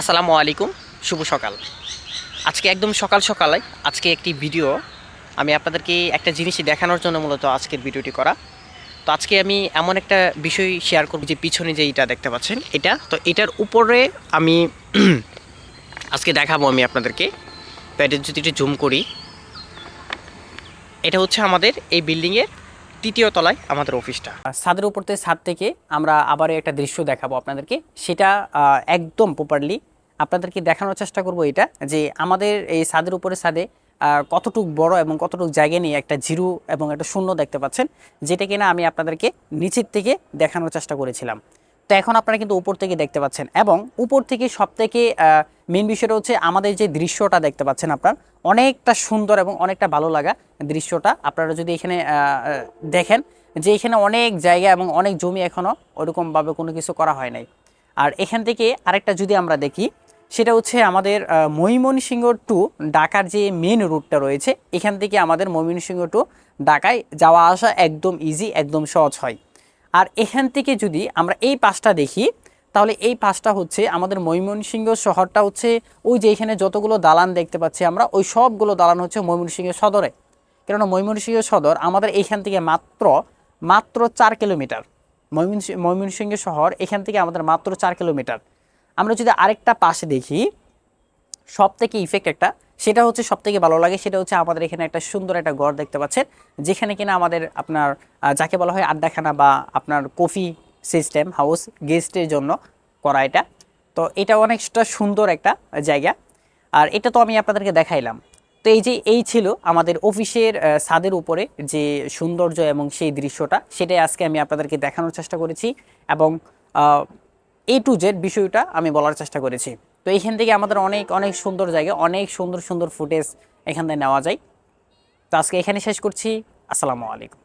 আসসালামু আলাইকুম, শুভ সকাল। আজকে একদম সকাল সকালে আজকে একটি ভিডিও। আমি আপনাদেরকে একটা জিনিসই দেখানোর জন্য মূলত আজকের ভিডিওটি করা। তো আজকে আমি এমন একটা বিষয় শেয়ার করব যে পিছনে যে এটা দেখতে পাচ্ছেন, এটা। তো এটার উপরে আমি আজকে দেখাবো আমি আপনাদেরকে। তো যদি একটু জুম করি, এটা হচ্ছে আমাদের এই বিল্ডিংয়ের তৃতীয় তলায় আমাদের অফিসটা। ছাদের উপর থেকে ছাদ থেকে আমরা আবার একটা দৃশ্য দেখাবো আপনাদেরকে। সেটা একদম প্রপারলি আপনাদেরকে দেখানোর চেষ্টা করব এটা, যে আমাদের এই ছাদের উপরে ছাদে কতটুক বড় এবং কতটুক জায়গা নিয়ে একটা জিরো এবং একটা শূন্য দেখতে পাচ্ছেন, যেটা কিনা আমি আপনাদেরকে নিচের থেকে দেখানোর চেষ্টা করেছিলাম। তো এখন আপনারা কিন্তু উপর থেকে দেখতে পাচ্ছেন এবং উপর থেকে সব থেকে মেন বিষয়টা হচ্ছে আমাদের যে দৃশ্যটা দেখতে পাচ্ছেন আপনার, অনেকটা সুন্দর এবং অনেকটা ভালো লাগা দৃশ্যটা। আপনারা যদি এখানে দেখেন যে এখানে অনেক জায়গা এবং অনেক জমি এখনও ওরকমভাবে কোনো কিছু করা হয় নাই। আর এখান থেকে আরেকটা যদি আমরা দেখি, সেটা হচ্ছে আমাদের ময়মনসিংহ টু ঢাকার যে মেন রুটটা রয়েছে, এখান থেকে আমাদের ময়মনসিংহ টু ঢাকায় যাওয়া আসা একদম ইজি একদম সহজ হয়। আর এখান থেকে যদি আমরা এই পাশটা দেখি, তাহলে এই পাশটা হচ্ছে আমাদের ময়মনসিংহ শহরটা হচ্ছে ওই যে এখানে যতগুলো দালান দেখতে পাচ্ছি আমরা, ওই সবগুলো দালান হচ্ছে ময়মনসিংহ সদরে। কেননা ময়মনসিংহ সদর আমাদের এইখান থেকে মাত্র মাত্র চার কিলোমিটার। ময়মনসিংহ ময়মনসিংহ শহর এখান থেকে আমাদের মাত্র চার কিলোমিটার। আমরা যদি আরেকটা পাশে দেখি সব থেকে ইফেক্ট একটা। সেটা হচ্ছে সব থেকে ভালো লাগে, সেটা হচ্ছে আমাদের এখানে একটা সুন্দর একটা ঘর দেখতে পাচ্ছেন, যেখানে কিনা আমাদের আপনার যাকে বলা হয় আড্ডাখানা বা আপনার কফি সিস্টেম হাউস গেস্টের জন্য করা এটা। তো এটা অনেকটা সুন্দর একটা জায়গা। আর এটা তো আমি আপনাদেরকে দেখাইলাম। তো এই যে এই ছিল আমাদের অফিসের ছাদের উপরে যে সৌন্দর্য এবং সেই দৃশ্যটা, সেটাই আজকে আমি আপনাদেরকে দেখানোর চেষ্টা করেছি এবং এ টু জেড বিষয়টা আমি বলার চেষ্টা করেছি। তো এইখান থেকে আমাদের অনেক অনেক সুন্দর জায়গা, অনেক সুন্দর সুন্দর ফুটেজ এখান থেকে নেওয়া যায়। তো আজকে এখানে শেষ করছি। আসসালামু আলাইকুম।